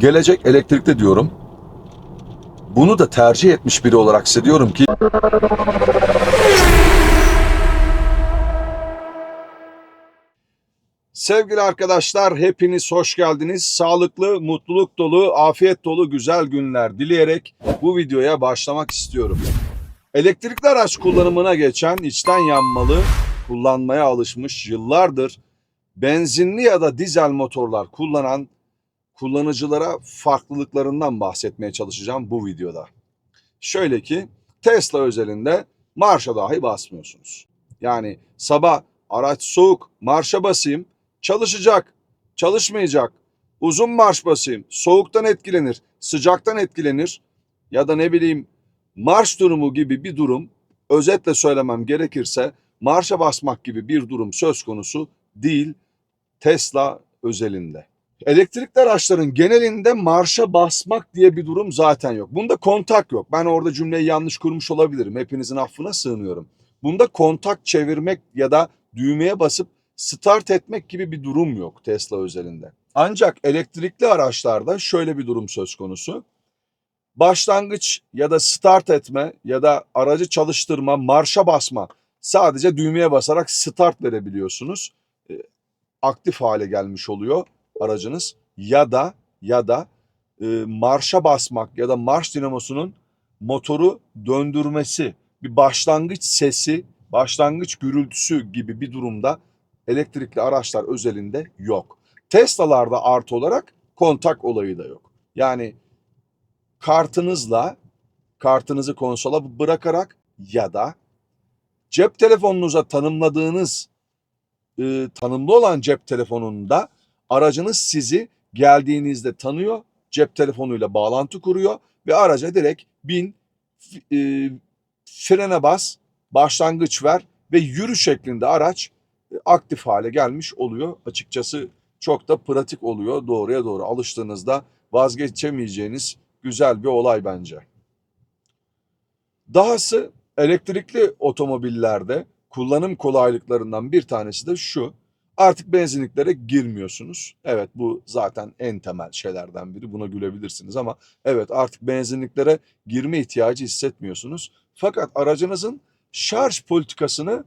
Gelecek elektrikli diyorum. Bunu da tercih etmiş biri olarak hissediyorum ki Sevgili arkadaşlar hepiniz hoş geldiniz. Sağlıklı, mutluluk dolu, afiyet dolu güzel günler dileyerek bu videoya başlamak istiyorum. Elektrikli araç kullanımına geçen içten yanmalı, kullanmaya alışmış yıllardır benzinli ya da dizel motorlar kullanan kullanıcılara farklılıklarından bahsetmeye çalışacağım bu videoda. Şöyle ki Tesla özelinde marşa dahi basmıyorsunuz. Yani sabah araç soğuk marşa basayım çalışacak, çalışmayacak. Uzun marş basayım soğuktan etkilenir, sıcaktan etkilenir ya da ne bileyim marş durumu gibi bir durum özetle söylemem gerekirse marşa basmak gibi bir durum söz konusu değil Tesla özelinde. Elektrikli araçların genelinde marşa basmak diye bir durum zaten yok. Bunda kontak yok. Ben orada cümleyi yanlış kurmuş olabilirim. Hepinizin affına sığınıyorum. Bunda kontak çevirmek ya da düğmeye basıp start etmek gibi bir durum yok Tesla özelinde. Ancak elektrikli araçlarda şöyle bir durum söz konusu. Başlangıç ya da start etme ya da aracı çalıştırma, marşa basma sadece düğmeye basarak start verebiliyorsunuz. E, aktif hale gelmiş oluyor aracınız ya da ya da e, marşa basmak ya da marş dinamosunun motoru döndürmesi, bir başlangıç sesi, başlangıç gürültüsü gibi bir durumda elektrikli araçlar özelinde yok. Tesla'larda artı olarak kontak olayı da yok. Yani kartınızla kartınızı konsola bırakarak ya da cep telefonunuza tanımladığınız e, tanımlı olan cep telefonunda aracınız sizi geldiğinizde tanıyor, cep telefonuyla bağlantı kuruyor ve araca direkt bin, e, frene bas, başlangıç ver ve yürü şeklinde araç e, aktif hale gelmiş oluyor. Açıkçası çok da pratik oluyor doğruya doğru alıştığınızda vazgeçemeyeceğiniz güzel bir olay bence. Dahası elektrikli otomobillerde kullanım kolaylıklarından bir tanesi de şu. Artık benzinliklere girmiyorsunuz. Evet bu zaten en temel şeylerden biri. Buna gülebilirsiniz ama evet artık benzinliklere girme ihtiyacı hissetmiyorsunuz. Fakat aracınızın şarj politikasını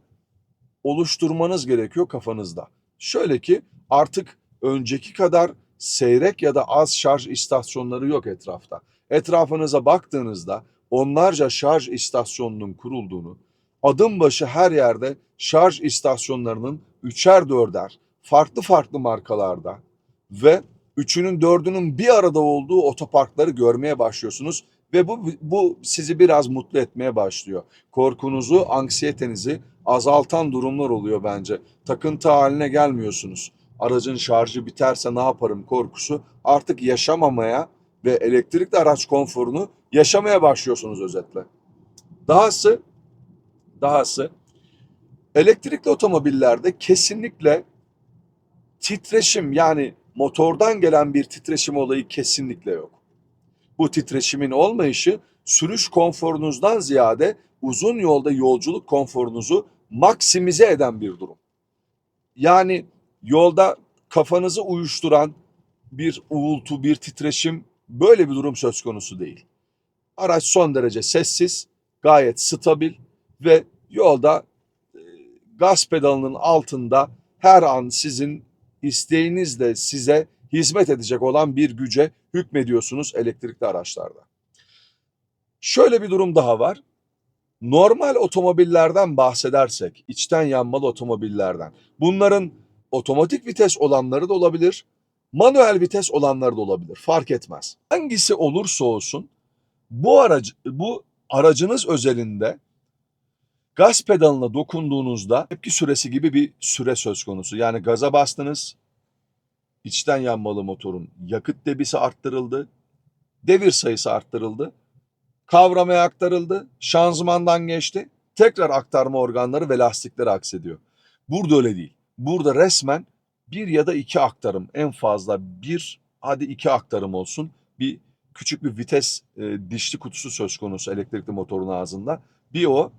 oluşturmanız gerekiyor kafanızda. Şöyle ki artık önceki kadar seyrek ya da az şarj istasyonları yok etrafta. Etrafınıza baktığınızda onlarca şarj istasyonunun kurulduğunu, adım başı her yerde şarj istasyonlarının üçer dörder farklı farklı markalarda ve üçünün dördünün bir arada olduğu otoparkları görmeye başlıyorsunuz ve bu, bu sizi biraz mutlu etmeye başlıyor. Korkunuzu, anksiyetenizi azaltan durumlar oluyor bence. Takıntı haline gelmiyorsunuz. Aracın şarjı biterse ne yaparım korkusu artık yaşamamaya ve elektrikli araç konforunu yaşamaya başlıyorsunuz özetle. Dahası dahası elektrikli otomobillerde kesinlikle titreşim yani motordan gelen bir titreşim olayı kesinlikle yok. Bu titreşimin olmayışı sürüş konforunuzdan ziyade uzun yolda yolculuk konforunuzu maksimize eden bir durum. Yani yolda kafanızı uyuşturan bir uğultu, bir titreşim böyle bir durum söz konusu değil. Araç son derece sessiz, gayet stabil ve yolda gaz pedalının altında her an sizin isteğinizle size hizmet edecek olan bir güce hükmediyorsunuz elektrikli araçlarda. Şöyle bir durum daha var. Normal otomobillerden bahsedersek, içten yanmalı otomobillerden. Bunların otomatik vites olanları da olabilir, manuel vites olanları da olabilir. Fark etmez. Hangisi olursa olsun bu aracı bu aracınız özelinde gaz pedalına dokunduğunuzda tepki süresi gibi bir süre söz konusu. Yani gaza bastınız, içten yanmalı motorun yakıt debisi arttırıldı, devir sayısı arttırıldı, kavramaya aktarıldı, şanzımandan geçti, tekrar aktarma organları ve lastikleri aksediyor. Burada öyle değil. Burada resmen bir ya da iki aktarım en fazla bir hadi iki aktarım olsun bir küçük bir vites e, dişli kutusu söz konusu elektrikli motorun ağzında. Bir o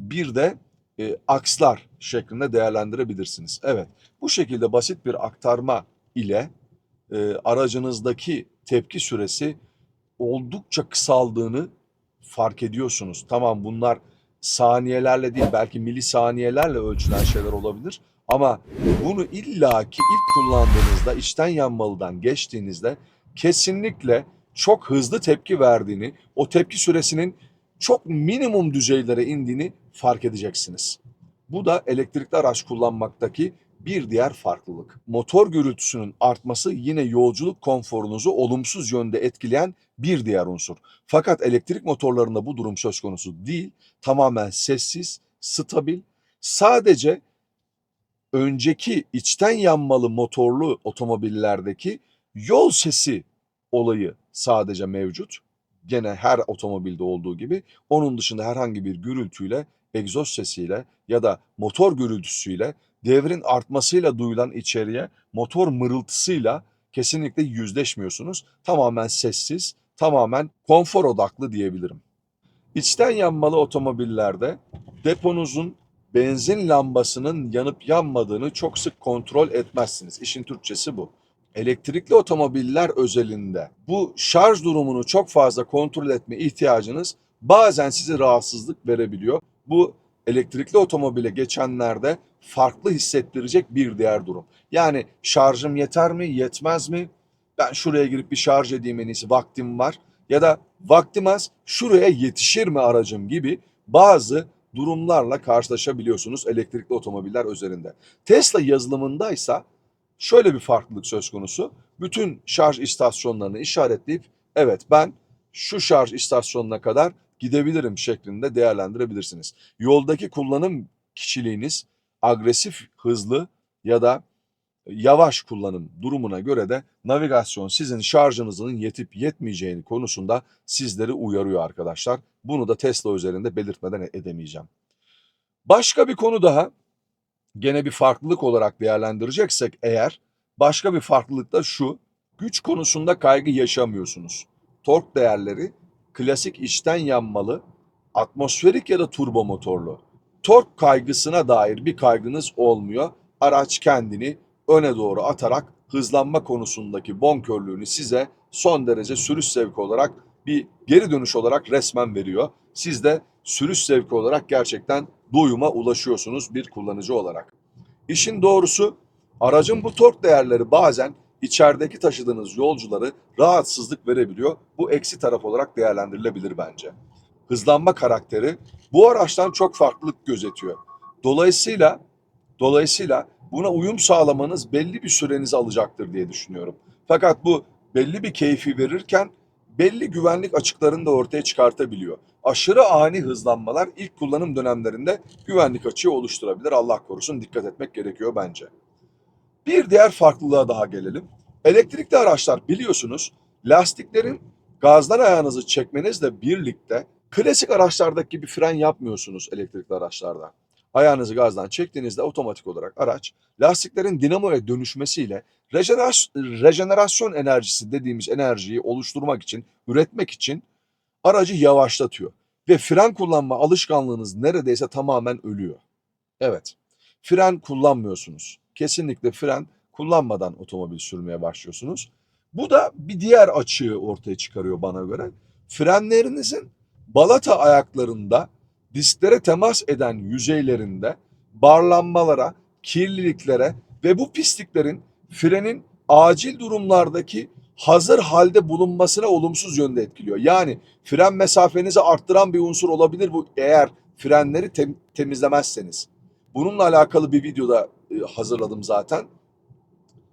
bir de e, akslar şeklinde değerlendirebilirsiniz. Evet bu şekilde basit bir aktarma ile e, aracınızdaki tepki süresi oldukça kısaldığını fark ediyorsunuz. Tamam bunlar saniyelerle değil belki milisaniyelerle ölçülen şeyler olabilir. Ama bunu illaki ilk kullandığınızda içten yanmalıdan geçtiğinizde kesinlikle çok hızlı tepki verdiğini, o tepki süresinin çok minimum düzeylere indiğini fark edeceksiniz. Bu da elektrikli araç kullanmaktaki bir diğer farklılık. Motor gürültüsünün artması yine yolculuk konforunuzu olumsuz yönde etkileyen bir diğer unsur. Fakat elektrik motorlarında bu durum söz konusu değil. Tamamen sessiz, stabil. Sadece önceki içten yanmalı motorlu otomobillerdeki yol sesi olayı sadece mevcut. Gene her otomobilde olduğu gibi onun dışında herhangi bir gürültüyle, egzoz sesiyle ya da motor gürültüsüyle devrin artmasıyla duyulan içeriye motor mırıltısıyla kesinlikle yüzleşmiyorsunuz. Tamamen sessiz, tamamen konfor odaklı diyebilirim. İçten yanmalı otomobillerde deponuzun benzin lambasının yanıp yanmadığını çok sık kontrol etmezsiniz. İşin Türkçesi bu. Elektrikli otomobiller özelinde bu şarj durumunu çok fazla kontrol etme ihtiyacınız bazen size rahatsızlık verebiliyor. Bu elektrikli otomobile geçenlerde farklı hissettirecek bir diğer durum. Yani şarjım yeter mi, yetmez mi? Ben şuraya girip bir şarj edeyim en iyisi vaktim var. Ya da vaktim az, şuraya yetişir mi aracım gibi bazı durumlarla karşılaşabiliyorsunuz elektrikli otomobiller özelinde. Tesla yazılımındaysa şöyle bir farklılık söz konusu. Bütün şarj istasyonlarını işaretleyip evet ben şu şarj istasyonuna kadar gidebilirim şeklinde değerlendirebilirsiniz. Yoldaki kullanım kişiliğiniz agresif, hızlı ya da yavaş kullanım durumuna göre de navigasyon sizin şarjınızın yetip yetmeyeceğini konusunda sizleri uyarıyor arkadaşlar. Bunu da Tesla üzerinde belirtmeden edemeyeceğim. Başka bir konu daha gene bir farklılık olarak değerlendireceksek eğer başka bir farklılık da şu. Güç konusunda kaygı yaşamıyorsunuz. Tork değerleri klasik içten yanmalı, atmosferik ya da turbo motorlu. Tork kaygısına dair bir kaygınız olmuyor. Araç kendini öne doğru atarak hızlanma konusundaki bonkörlüğünü size son derece sürüş zevki olarak bir geri dönüş olarak resmen veriyor. Siz de sürüş zevki olarak gerçekten doyuma ulaşıyorsunuz bir kullanıcı olarak. İşin doğrusu aracın bu tork değerleri bazen içerideki taşıdığınız yolcuları rahatsızlık verebiliyor. Bu eksi taraf olarak değerlendirilebilir bence. Hızlanma karakteri bu araçtan çok farklılık gözetiyor. Dolayısıyla dolayısıyla buna uyum sağlamanız belli bir sürenizi alacaktır diye düşünüyorum. Fakat bu belli bir keyfi verirken belli güvenlik açıklarını da ortaya çıkartabiliyor. Aşırı ani hızlanmalar ilk kullanım dönemlerinde güvenlik açığı oluşturabilir. Allah korusun dikkat etmek gerekiyor bence. Bir diğer farklılığa daha gelelim. Elektrikli araçlar biliyorsunuz lastiklerin gazdan ayağınızı çekmenizle birlikte klasik araçlardaki gibi fren yapmıyorsunuz elektrikli araçlarda. Ayağınızı gazdan çektiğinizde otomatik olarak araç lastiklerin dinamoya dönüşmesiyle rejenerasyon, enerjisi dediğimiz enerjiyi oluşturmak için, üretmek için aracı yavaşlatıyor. Ve fren kullanma alışkanlığınız neredeyse tamamen ölüyor. Evet, fren kullanmıyorsunuz. Kesinlikle fren kullanmadan otomobil sürmeye başlıyorsunuz. Bu da bir diğer açığı ortaya çıkarıyor bana göre. Frenlerinizin balata ayaklarında disklere temas eden yüzeylerinde barlanmalara, kirliliklere ve bu pisliklerin frenin acil durumlardaki hazır halde bulunmasına olumsuz yönde etkiliyor. Yani fren mesafenizi arttıran bir unsur olabilir bu eğer frenleri tem- temizlemezseniz. Bununla alakalı bir videoda e, hazırladım zaten.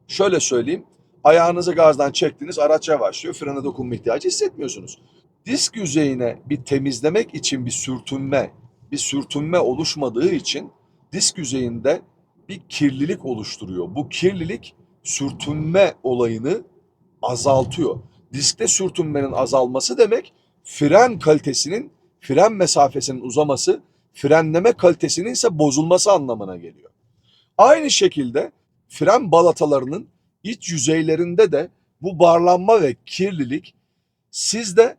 Şöyle söyleyeyim. Ayağınızı gazdan çektiniz, araç yavaşlıyor. Frene dokunma ihtiyacı hissetmiyorsunuz. Disk yüzeyine bir temizlemek için bir sürtünme, bir sürtünme oluşmadığı için disk yüzeyinde bir kirlilik oluşturuyor. Bu kirlilik sürtünme olayını azaltıyor. Diskte sürtünmenin azalması demek fren kalitesinin, fren mesafesinin uzaması, frenleme kalitesinin ise bozulması anlamına geliyor. Aynı şekilde fren balatalarının iç yüzeylerinde de bu barlanma ve kirlilik sizde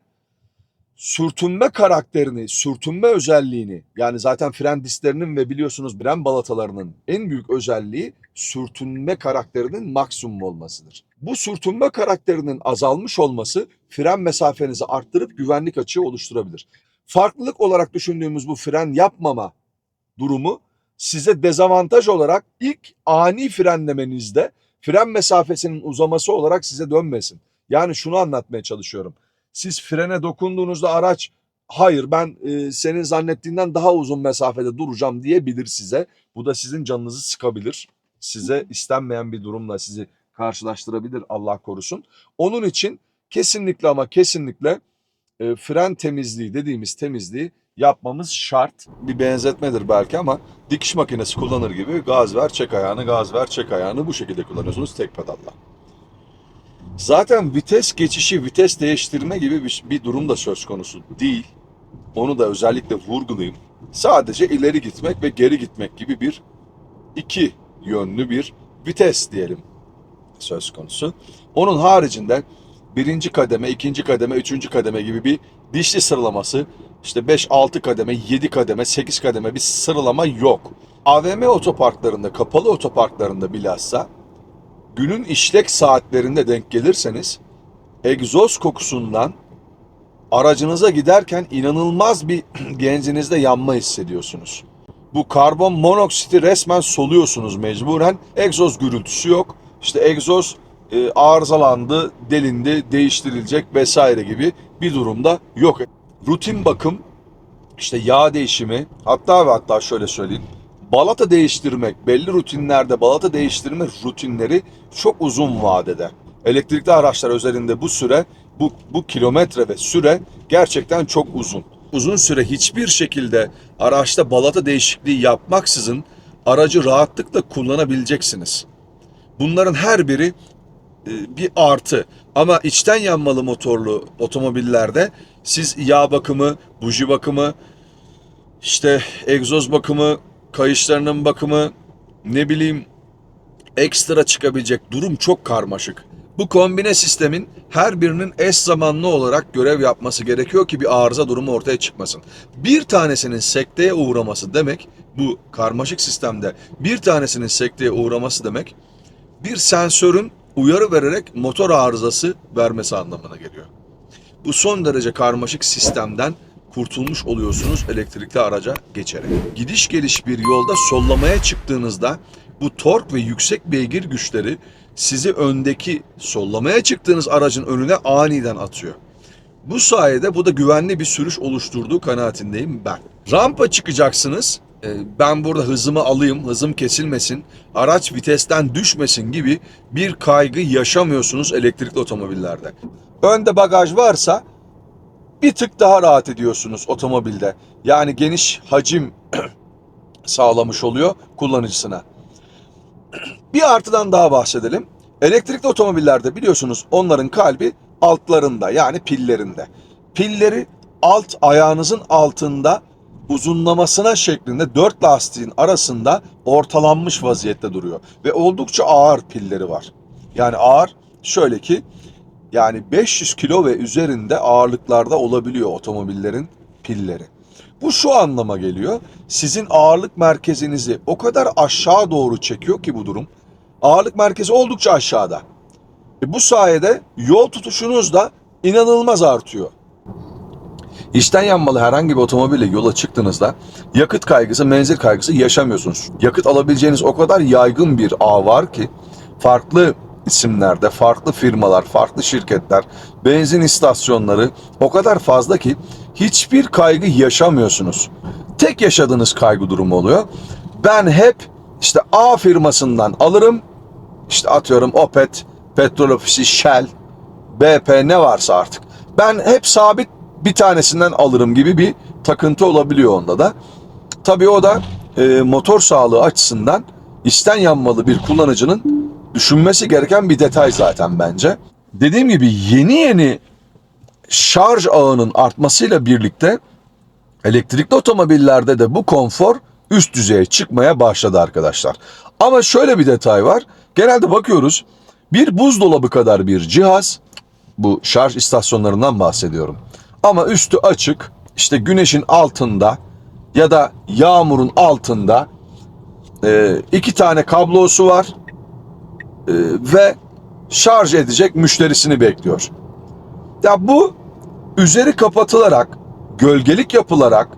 sürtünme karakterini, sürtünme özelliğini yani zaten fren disklerinin ve biliyorsunuz fren balatalarının en büyük özelliği sürtünme karakterinin maksimum olmasıdır. Bu sürtünme karakterinin azalmış olması fren mesafenizi arttırıp güvenlik açığı oluşturabilir. Farklılık olarak düşündüğümüz bu fren yapmama durumu size dezavantaj olarak ilk ani frenlemenizde fren mesafesinin uzaması olarak size dönmesin. Yani şunu anlatmaya çalışıyorum. Siz frene dokunduğunuzda araç hayır ben e, senin zannettiğinden daha uzun mesafede duracağım diyebilir size. Bu da sizin canınızı sıkabilir. Size istenmeyen bir durumla sizi karşılaştırabilir Allah korusun. Onun için kesinlikle ama kesinlikle e, fren temizliği dediğimiz temizliği yapmamız şart. Bir benzetmedir belki ama dikiş makinesi kullanır gibi gaz ver çek ayağını gaz ver çek ayağını bu şekilde kullanıyorsunuz tek pedalla. Zaten vites geçişi, vites değiştirme gibi bir, bir durum da söz konusu değil. Onu da özellikle vurgulayayım. Sadece ileri gitmek ve geri gitmek gibi bir iki yönlü bir vites diyelim söz konusu. Onun haricinde birinci kademe, ikinci kademe, üçüncü kademe gibi bir dişli sıralaması işte 5-6 kademe, 7 kademe, 8 kademe bir sıralama yok. AVM otoparklarında, kapalı otoparklarında bilhassa günün işlek saatlerinde denk gelirseniz egzoz kokusundan aracınıza giderken inanılmaz bir gencinizde yanma hissediyorsunuz. Bu karbon monoksiti resmen soluyorsunuz mecburen. Egzoz gürültüsü yok. İşte egzoz e, arızalandı, delindi, değiştirilecek vesaire gibi bir durumda yok. Rutin bakım, işte yağ değişimi, hatta ve hatta şöyle söyleyeyim. Balata değiştirmek, belli rutinlerde balata değiştirme rutinleri çok uzun vadede. Elektrikli araçlar üzerinde bu süre, bu, bu kilometre ve süre gerçekten çok uzun. Uzun süre hiçbir şekilde araçta balata değişikliği yapmaksızın aracı rahatlıkla kullanabileceksiniz. Bunların her biri e, bir artı. Ama içten yanmalı motorlu otomobillerde siz yağ bakımı, buji bakımı, işte egzoz bakımı, kayışlarının bakımı, ne bileyim ekstra çıkabilecek durum çok karmaşık. Bu kombine sistemin her birinin eş zamanlı olarak görev yapması gerekiyor ki bir arıza durumu ortaya çıkmasın. Bir tanesinin sekteye uğraması demek, bu karmaşık sistemde bir tanesinin sekteye uğraması demek, bir sensörün uyarı vererek motor arızası vermesi anlamına geliyor. Bu son derece karmaşık sistemden kurtulmuş oluyorsunuz elektrikli araca geçerek. Gidiş geliş bir yolda sollamaya çıktığınızda bu tork ve yüksek beygir güçleri sizi öndeki sollamaya çıktığınız aracın önüne aniden atıyor. Bu sayede bu da güvenli bir sürüş oluşturduğu kanaatindeyim ben. Rampa çıkacaksınız. e, Ben burada hızımı alayım, hızım kesilmesin, araç vitesten düşmesin gibi bir kaygı yaşamıyorsunuz elektrikli otomobillerde. Önde bagaj varsa bir tık daha rahat ediyorsunuz otomobilde. Yani geniş hacim sağlamış oluyor kullanıcısına. Bir artıdan daha bahsedelim. Elektrikli otomobillerde biliyorsunuz onların kalbi altlarında yani pillerinde. Pilleri alt ayağınızın altında uzunlamasına şeklinde dört lastiğin arasında ortalanmış vaziyette duruyor. Ve oldukça ağır pilleri var. Yani ağır şöyle ki yani 500 kilo ve üzerinde ağırlıklarda olabiliyor otomobillerin pilleri. Bu şu anlama geliyor. Sizin ağırlık merkezinizi o kadar aşağı doğru çekiyor ki bu durum. Ağırlık merkezi oldukça aşağıda. E bu sayede yol tutuşunuz da inanılmaz artıyor. İçten yanmalı herhangi bir otomobille yola çıktığınızda yakıt kaygısı, menzil kaygısı yaşamıyorsunuz. Yakıt alabileceğiniz o kadar yaygın bir ağ var ki farklı isimlerde, farklı firmalar, farklı şirketler, benzin istasyonları o kadar fazla ki hiçbir kaygı yaşamıyorsunuz. Tek yaşadığınız kaygı durumu oluyor. Ben hep işte A firmasından alırım. İşte atıyorum Opet, Petrol Ofisi, Shell, BP ne varsa artık. Ben hep sabit bir tanesinden alırım gibi bir takıntı olabiliyor onda da. Tabii o da e, motor sağlığı açısından içten yanmalı bir kullanıcının düşünmesi gereken bir detay zaten bence. Dediğim gibi yeni yeni şarj ağının artmasıyla birlikte elektrikli otomobillerde de bu konfor üst düzeye çıkmaya başladı arkadaşlar. Ama şöyle bir detay var. Genelde bakıyoruz bir buzdolabı kadar bir cihaz bu şarj istasyonlarından bahsediyorum. Ama üstü açık işte güneşin altında ya da yağmurun altında e, iki tane kablosu var ve şarj edecek müşterisini bekliyor. Ya bu üzeri kapatılarak, gölgelik yapılarak,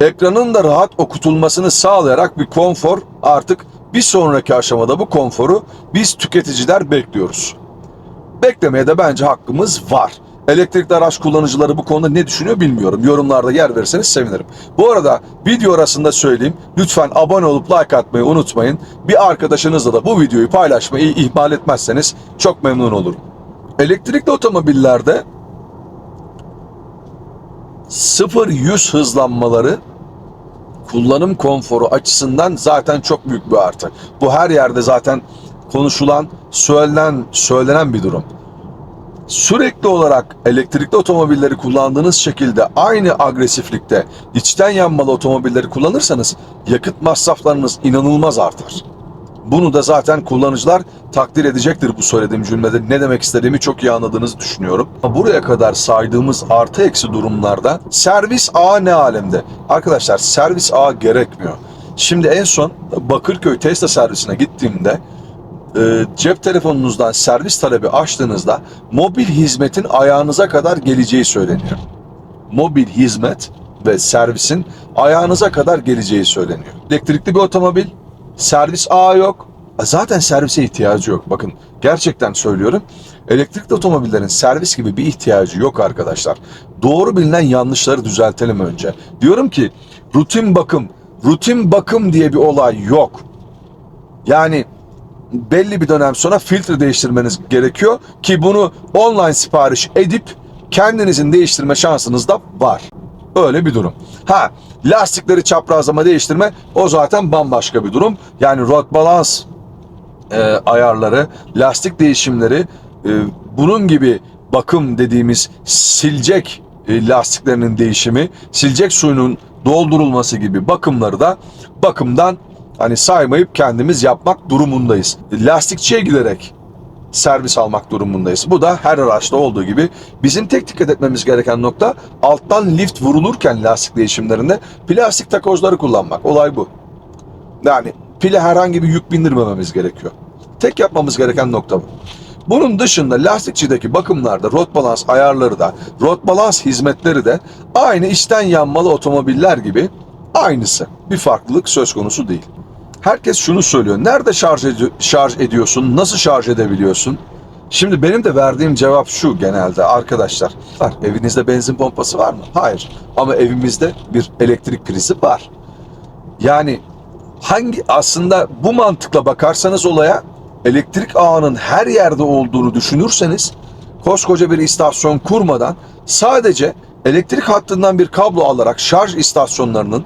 ekranın da rahat okutulmasını sağlayarak bir konfor artık bir sonraki aşamada bu konforu biz tüketiciler bekliyoruz. Beklemeye de bence hakkımız var. Elektrikli araç kullanıcıları bu konuda ne düşünüyor bilmiyorum. Yorumlarda yer verirseniz sevinirim. Bu arada video arasında söyleyeyim. Lütfen abone olup like atmayı unutmayın. Bir arkadaşınızla da bu videoyu paylaşmayı ihmal etmezseniz çok memnun olurum. Elektrikli otomobillerde 0-100 hızlanmaları kullanım konforu açısından zaten çok büyük bir artı. Bu her yerde zaten konuşulan, söylenen, söylenen bir durum. Sürekli olarak elektrikli otomobilleri kullandığınız şekilde aynı agresiflikte içten yanmalı otomobilleri kullanırsanız yakıt masraflarınız inanılmaz artar. Bunu da zaten kullanıcılar takdir edecektir bu söylediğim cümlede. Ne demek istediğimi çok iyi anladığınızı düşünüyorum. Buraya kadar saydığımız artı eksi durumlarda servis ağı ne alemde? Arkadaşlar servis ağı gerekmiyor. Şimdi en son Bakırköy Tesla servisine gittiğimde e, cep telefonunuzdan servis talebi açtığınızda mobil hizmetin ayağınıza kadar geleceği söyleniyor. Mobil hizmet ve servisin ayağınıza kadar geleceği söyleniyor. Elektrikli bir otomobil, servis ağı yok. E, Zaten servise ihtiyacı yok. Bakın gerçekten söylüyorum. Elektrikli otomobillerin servis gibi bir ihtiyacı yok arkadaşlar. Doğru bilinen yanlışları düzeltelim önce. Diyorum ki rutin bakım, rutin bakım diye bir olay yok. Yani belli bir dönem sonra filtre değiştirmeniz gerekiyor ki bunu online sipariş edip kendinizin değiştirme şansınız da var. Öyle bir durum. Ha lastikleri çaprazlama değiştirme o zaten bambaşka bir durum. Yani rot balans e, ayarları, lastik değişimleri e, bunun gibi bakım dediğimiz silecek e, lastiklerinin değişimi, silecek suyunun doldurulması gibi bakımları da bakımdan hani saymayıp kendimiz yapmak durumundayız. Lastikçiye giderek servis almak durumundayız. Bu da her araçta olduğu gibi bizim tek dikkat etmemiz gereken nokta alttan lift vurulurken lastik değişimlerinde plastik takozları kullanmak. Olay bu. Yani pile herhangi bir yük bindirmememiz gerekiyor. Tek yapmamız gereken nokta bu. Bunun dışında lastikçideki bakımlarda rot balans ayarları da, rot balans hizmetleri de aynı içten yanmalı otomobiller gibi aynısı. Bir farklılık söz konusu değil. Herkes şunu söylüyor. Nerede şarj, edi- şarj ediyorsun? Nasıl şarj edebiliyorsun? Şimdi benim de verdiğim cevap şu genelde arkadaşlar. Var. Evinizde benzin pompası var mı? Hayır. Ama evimizde bir elektrik prizi var. Yani hangi aslında bu mantıkla bakarsanız olaya elektrik ağının her yerde olduğunu düşünürseniz koskoca bir istasyon kurmadan sadece elektrik hattından bir kablo alarak şarj istasyonlarının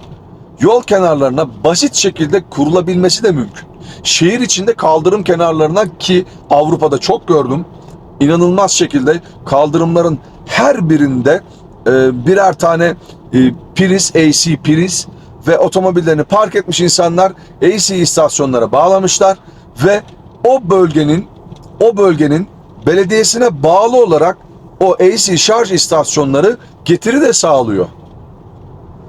yol kenarlarına basit şekilde kurulabilmesi de mümkün. Şehir içinde kaldırım kenarlarına ki Avrupa'da çok gördüm inanılmaz şekilde kaldırımların her birinde e, birer tane e, priz, AC priz ve otomobillerini park etmiş insanlar AC istasyonlara bağlamışlar ve o bölgenin o bölgenin belediyesine bağlı olarak o AC şarj istasyonları getiri de sağlıyor.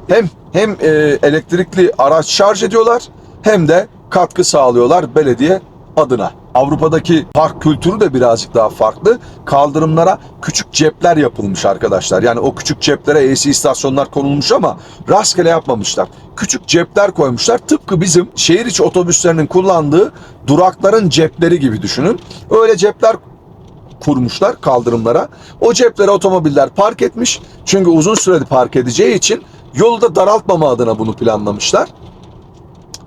Hem hem e, elektrikli araç şarj ediyorlar hem de katkı sağlıyorlar belediye adına. Avrupa'daki park kültürü de birazcık daha farklı. Kaldırımlara küçük cepler yapılmış arkadaşlar. Yani o küçük ceplere AC istasyonlar konulmuş ama rastgele yapmamışlar. Küçük cepler koymuşlar. Tıpkı bizim şehir içi otobüslerinin kullandığı durakların cepleri gibi düşünün. Öyle cepler kurmuşlar kaldırımlara. O ceplere otomobiller park etmiş. Çünkü uzun süreli park edeceği için yolu da daraltmama adına bunu planlamışlar.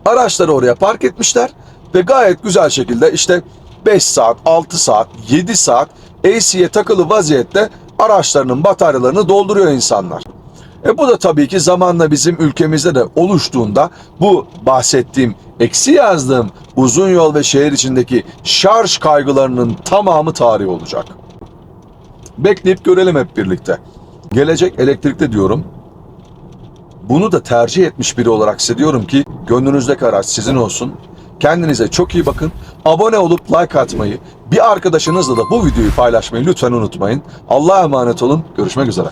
Araçları oraya park etmişler ve gayet güzel şekilde işte 5 saat, 6 saat, 7 saat AC'ye takılı vaziyette araçlarının bataryalarını dolduruyor insanlar. E bu da tabii ki zamanla bizim ülkemizde de oluştuğunda bu bahsettiğim eksi yazdığım uzun yol ve şehir içindeki şarj kaygılarının tamamı tarih olacak. Bekleyip görelim hep birlikte. Gelecek elektrikte diyorum. Bunu da tercih etmiş biri olarak size diyorum ki gönlünüzdeki araç sizin olsun. Kendinize çok iyi bakın. Abone olup like atmayı, bir arkadaşınızla da bu videoyu paylaşmayı lütfen unutmayın. Allah'a emanet olun. Görüşmek üzere.